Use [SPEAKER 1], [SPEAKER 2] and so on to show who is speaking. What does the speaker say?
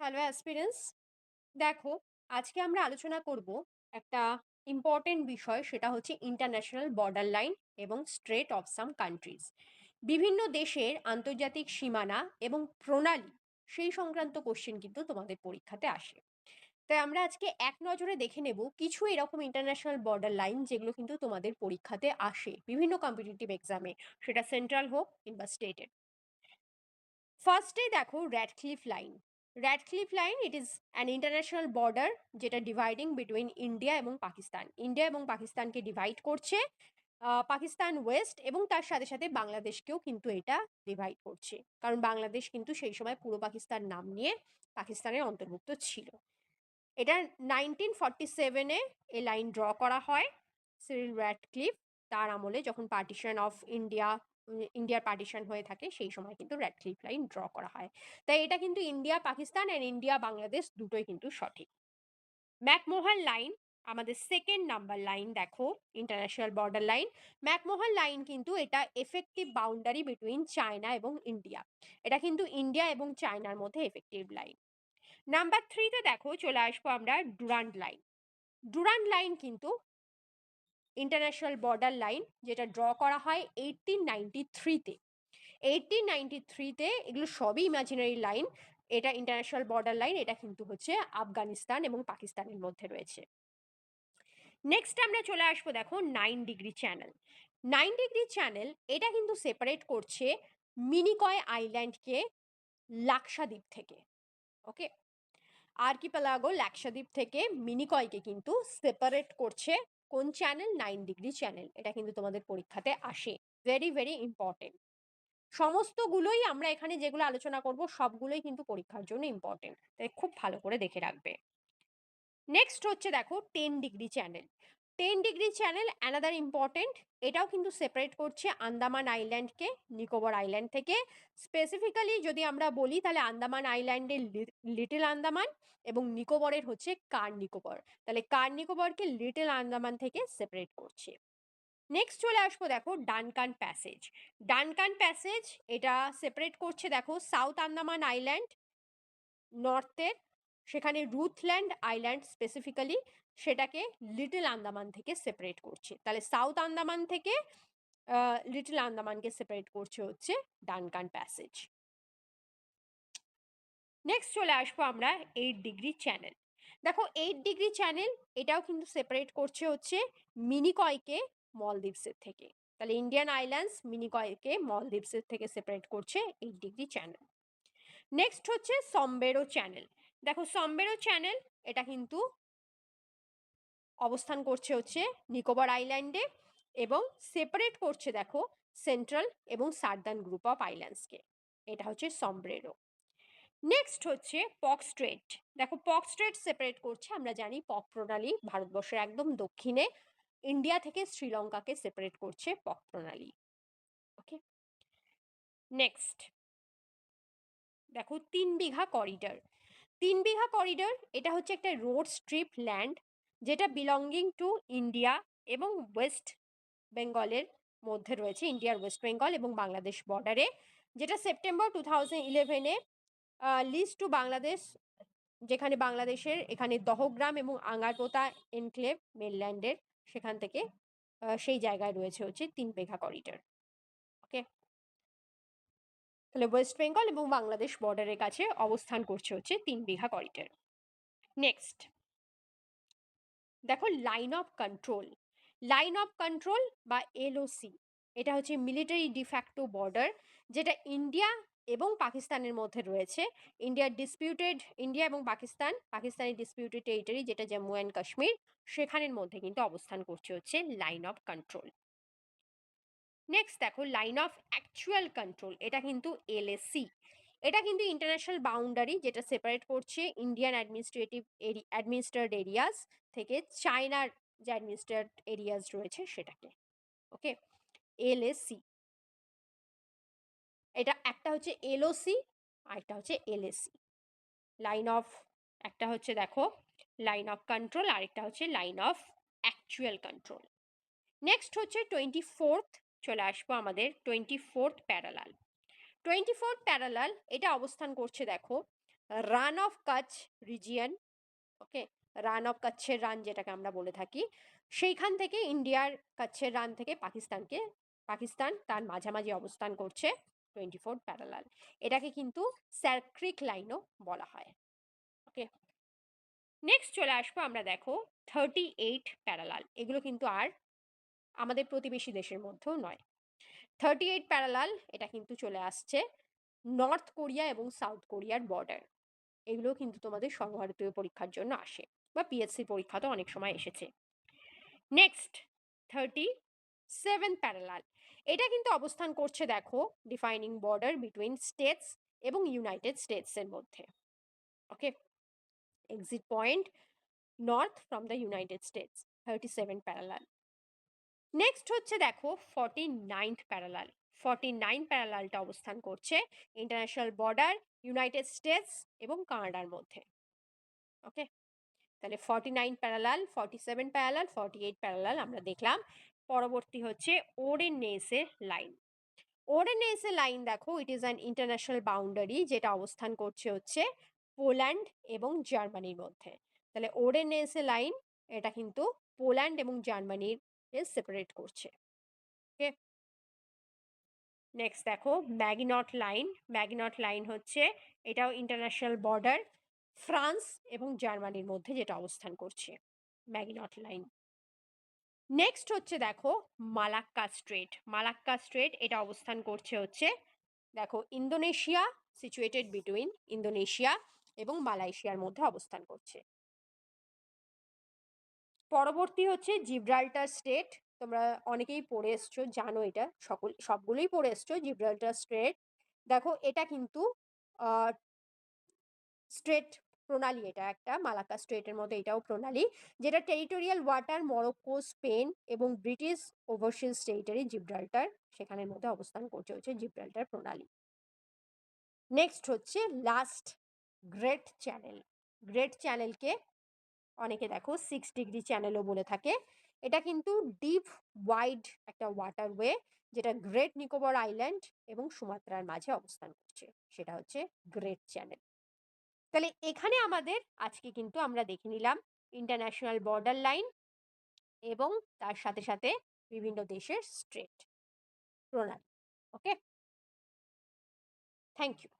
[SPEAKER 1] Hello aspirants দেখো, আজকে আমরা আলোচনা করব একটা ইম্পর্টেন্ট বিষয়, সেটা হচ্ছে ইন্টারন্যাশনাল বর্ডার লাইন এবং স্ট্রেট অফ সাম কান্ট্রিজ বিভিন্ন দেশের আন্তর্জাতিক সীমানা এবং প্রণালী, সেই সংক্রান্ত কোশ্চেন কিন্তু তোমাদের পরীক্ষাতে আসে। তাই আমরা আজকে এক নজরে দেখে নেব কিছু এরকম ইন্টারন্যাশনাল বর্ডার লাইন যেগুলো কিন্তু তোমাদের পরীক্ষাতে আসে, বিভিন্ন কম্পিটিটিভ এক্সামে সেটা সেন্ট্রাল হোক কিংবা স্টেটের ফার্স্টে দেখো Radcliffe line Radcliffe line it is an international border যেটা ডিভাইডিং বিটুইন ইন্ডিয়া এবং পাকিস্তান ইন্ডিয়া এবং পাকিস্তানকে ডিভাইড করছে পাকিস্তান ওয়েস্ট এবং তার সাথে সাথে বাংলাদেশকেও কিন্তু এটা ডিভাইড করছে। কারণ বাংলাদেশ কিন্তু সেই সময় পূর্ব পাকিস্তান নাম নিয়ে পাকিস্তানের অন্তর্ভুক্ত ছিল। এটা নাইনটিন ফর্টি সেভেনে এ লাইন ড্র করা হয় সিরিল র্যাডক্লিফ তার আমলে যখন পার্টিশন অফ ইন্ডিয়া ইন্ডিয়ার পার্টিশন হয়ে থাকে, সেই সময় কিন্তু রেড ক্লিপ লাইন ড্র করা হয়। তাই এটা কিন্তু India Pakistan and India Bangladesh দুটোই কিন্তু সঠিক। ম্যাকমোহন লাইন আমাদের সেকেন্ড নাম্বার লাইন দেখো international border line McMahon line কিন্তু এটা এফেক্টিভ বাউন্ডারি বিটুইন চায়না এবং ইন্ডিয়া এটা কিন্তু ইন্ডিয়া এবং চায়নার মধ্যে এফেক্টিভ লাইন নাম্বার থ্রিতে দেখো, চলে আসব আমরা ডুরান্ড লাইন ডুরান্ড লাইন কিন্তু ইন্টারন্যাশনাল বর্ডার লাইন যেটা ড্র করা হয় এইটিন নাইনটি থ্রিতে এইটিন নাইনটি থ্রিতে এগুলো সবই ইমাজিনারি লাইন এটা ইন্টারন্যাশনাল বর্ডার লাইন এটা কিন্তু হচ্ছে আফগানিস্তান এবং পাকিস্তানের মধ্যে রয়েছে। নেক্সট আমরা চলে আসব দেখো nine degree channel nine degree channel এটা কিন্তু সেপারেট করছে মিনিকয় আইল্যান্ডকে লাক্সাদ্বীপ থেকে ওকে আর আর্কিপেলাগো লাক্সাদ্বীপ থেকে মিনিকয়কে কিন্তু সেপারেট করছে কোন চ্যানেল নাইন ডিগ্রি চ্যানেল এটা কিন্তু তোমাদের পরীক্ষাতে আসে। ভেরি ভেরি ইম্পর্টেন্ট সমস্তগুলোই আমরা এখানে যেগুলো আলোচনা করব, সবগুলোই কিন্তু পরীক্ষার জন্য ইম্পর্টেন্ট তাই খুব ভালো করে দেখে রাখবে। নেক্সট হচ্ছে দেখো ten degree channel ten degree channel another important এটাও কিন্তু সেপারেট করছে আন্দামান আইল্যান্ডকে নিকোবর আইল্যান্ড থেকে। স্পেসিফিক্যালি যদি আমরা বলি তাহলে আন্দামান আইল্যান্ডের লিটল আন্দামান এবং নিকোবরের হচ্ছে কার নিকোবর। তাহলে কার নিকোবরকে লিটল আন্দামান থেকে সেপারেট করছে। নেক্সট চলে আসব দেখো ডানকান প্যাসেজ ডানকান প্যাসেজ এটা সেপারেট করছে দেখো সাউথ আন্দামান আইল্যান্ড নর্থের সেখানে রুথল্যান্ড আইল্যান্ড স্পেসিফিক্যালি সেটাকে লিটল আন্দামান থেকে সেপারেট করছে। তাহলে সাউথ আন্দামান থেকে লিটল আন্দামানকে সেপারেট করছে হচ্ছে ডানকান প্যাসেজ নেক্সট চলে আসব আমরা এইট ডিগ্রি চ্যানেল দেখো এইট ডিগ্রি চ্যানেল এটাও কিন্তু সেপারেট করছে হচ্ছে মিনিকয়কে মলদ্বীপসের থেকে। তাহলে ইন্ডিয়ান আইল্যান্ডস মিনিকয়কে মলদ্বীপসের থেকে সেপারেট করছে এইট ডিগ্রি চ্যানেল নেক্সট হচ্ছে সম্বেরো চ্যানেল দেখো সম্বেরো চ্যানেল এটা কিন্তু অবস্থান করছে হচ্ছে নিকোবর আইল্যান্ডে এবং সেপারেট করছে দেখো সেন্ট্রাল এবং সার্দার্ন গ্রুপ অফ আইল্যান্ডসকে এটা হচ্ছে সম্ব্রেরো নেক্সট হচ্ছে পক স্ট্রেট দেখো পক স্ট্রেট সেপারেট করছে, আমরা জানি পক প্রণালী ভারতবর্ষের একদম দক্ষিণে ইন্ডিয়া থেকে শ্রীলঙ্কাকে সেপারেট করছে পক প্রণালী। ওকে নেক্সট দেখো তিন বিঘা করিডর তিন বিঘা করিডোর এটা হচ্ছে একটা রোড স্ট্রিপ ল্যান্ড যেটা বিলঙ্গিং টু ইন্ডিয়া এবং ওয়েস্ট বেঙ্গলের মধ্যে রয়েছে ইন্ডিয়ার ওয়েস্ট বেঙ্গল এবং বাংলাদেশ বর্ডারে যেটা সেপ্টেম্বর টু থাউজেন্ড ইলেভেনে লিস্ট টু বাংলাদেশ যেখানে বাংলাদেশের এখানে দহগ্রাম এবং আঙ্গারপোতা এনক্লেভ মেনল্যান্ডের সেখান থেকে সেই জায়গায় রয়েছে হচ্ছে তিন বিঘা করিডোর ওকে তাহলে ওয়েস্ট বেঙ্গল এবং বাংলাদেশ বর্ডারের কাছে অবস্থান করছে হচ্ছে তিন বিঘা করিডর নেক্সট দেখো line of control line of control বা এলওসি এটা হচ্ছে মিলিটারি ডিফ্যাক্টো বর্ডার যেটা ইন্ডিয়া এবং পাকিস্তানের মধ্যে রয়েছে। ইন্ডিয়ার ডিসপিউটেড ইন্ডিয়া এবং পাকিস্তান পাকিস্তানের ডিসপিউটেড টেরিটরি যেটা জম্মু অ্যান্ড কাশ্মীর, সেখানের মধ্যে কিন্তু অবস্থান করছে হচ্ছে লাইন অফ কন্ট্রোল নেক্সট দেখো লাইন অফ অ্যাকচুয়াল কন্ট্রোল এটা কিন্তু এলএসি এটা কিন্তু ইন্টারন্যাশনাল বাউন্ডারি যেটা সেপারেট করছে Indian administrative area administered areas থেকে চায়নার যে অ্যাডমিনিস্ট্রেড এরিয়াস রয়েছে সেটাকে ওকে এলএসি এটা একটা হচ্ছে এলওসি আর একটা হচ্ছে এলএসি লাইন অফ একটা হচ্ছে দেখো লাইন অফ কন্ট্রোল আরেকটা হচ্ছে line of actual control next হচ্ছে টোয়েন্টি ফোর্থ চলে আসব আমাদের twenty fourth parallel twenty fourth parallel এটা অবস্থান করছে দেখো Rann of Kutch region okay Rann of কাচ্ছের Rann যেটাকে আমরা বলে থাকি, সেইখান থেকে ইন্ডিয়ার কাচ্ছের রান থেকে পাকিস্তানকে, পাকিস্তান তার মাঝামাঝি অবস্থান করছে টোয়েন্টি ফোর প্যারালাল এটাকে কিন্তু স্যারক্রিক লাইনও বলা হয় ওকে নেক্সট চলে আসব আমরা দেখো থার্টি এইট প্যারালাল এগুলো কিন্তু আর আমাদের প্রতিবেশী দেশের মধ্যেও নয়। থার্টি এইট প্যারালাল এটা কিন্তু চলে আসছে নর্থ কোরিয়া এবং সাউথ কোরিয়ার বর্ডার এগুলো কিন্তু তোমাদের সর্বভারতীয় পরীক্ষার জন্য আসে বা পিএসসি পরীক্ষা তো অনেক সময় এসেছে। নেক্সট থার্টি সেভেন প্যারালাল এটা কিন্তু অবস্থান করছে দেখো ডিফাইনিং বর্ডার বিটুইন স্টেটস এবং ইউনাইটেড স্টেটসের মধ্যে। Okay exit point north from the United States thirty seven parallel next হচ্ছে দেখো forty ninth parallel forty nine প্যারালালটা অবস্থান করছে ইন্টারন্যাশনাল বর্ডার ইউনাইটেড স্টেটস এবং কানাডার মধ্যে। ওকে তাহলে forty nine parallel forty seven parallel forty eight parallel আমরা দেখলাম। পরবর্তী হচ্ছে ওরেনেসের লাইন ওরেনেসের লাইন দেখো it is an international boundary যেটা অবস্থান করছে হচ্ছে পোল্যান্ড এবং জার্মানির মধ্যে। তাহলে ওরেনেসে লাইন এটা কিন্তু পোল্যান্ড এবং জার্মানির সেপারেট করছে। ওকে? নেক্সট দেখো ম্যাগিনট লাইন ম্যাগিনট লাইন হচ্ছে এটাও ইন্টারন্যাশনাল বর্ডার ফ্রান্স এবং জার্মানির মধ্যে যেটা অবস্থান করছে ম্যাগিনট লাইন নেক্সট হচ্ছে দেখো মালাক্কা স্ট্রেট মালাক্কা স্ট্রেট এটা অবস্থান করছে হচ্ছে, দেখো ইন্দোনেশিয়া সিচুয়েটেড বিটুইন ইন্দোনেশিয়া এবং মালয়েশিয়ার মধ্যে অবস্থান করছে। পরবর্তী হচ্ছে জিব্রাল্টার স্টেট। তোমরা অনেকেই পড়ে এসছো, জানো এটা। সকল, সবগুলোই পড়ে এসছো, জিব্রাল্টার স্ট্রেট দেখো, এটা কিন্তু স্ট্রেট প্রণালী এটা একটা মালাকা স্ট্রেটের মতো এটাও প্রণালী, যেটা টেরিটোরিয়াল ওয়াটার, মরক্কো, স্পেন এবং ব্রিটিশ ওভারসিজ টেরিটরি জিব্রাল্টার, সেখানের মধ্যে অবস্থান করছে হচ্ছে জিব্রাল্টার প্রণালী। নেক্সট হচ্ছে লাস্ট গ্রেট চ্যানেল। গ্রেট চ্যানেলকে অনেকে দেখো সিক্স ডিগ্রি চ্যানেলও বলে থাকে। এটা কিন্তু ডিপ ওয়াইড একটা ওয়াটারওয়ে যেটা গ্রেট নিকোবর আইল্যান্ড এবং সুমাত্রার মাঝে অবস্থান করছে। সেটা হচ্ছে গ্রেট চ্যানেল তাহলে এখানে আমাদের আজকে কিন্তু আমরা দেখে নিলাম ইন্টারন্যাশনাল বর্ডার লাইন এবং তার সাথে সাথে বিভিন্ন দেশের স্ট্রেট প্রণালী। Okay thank you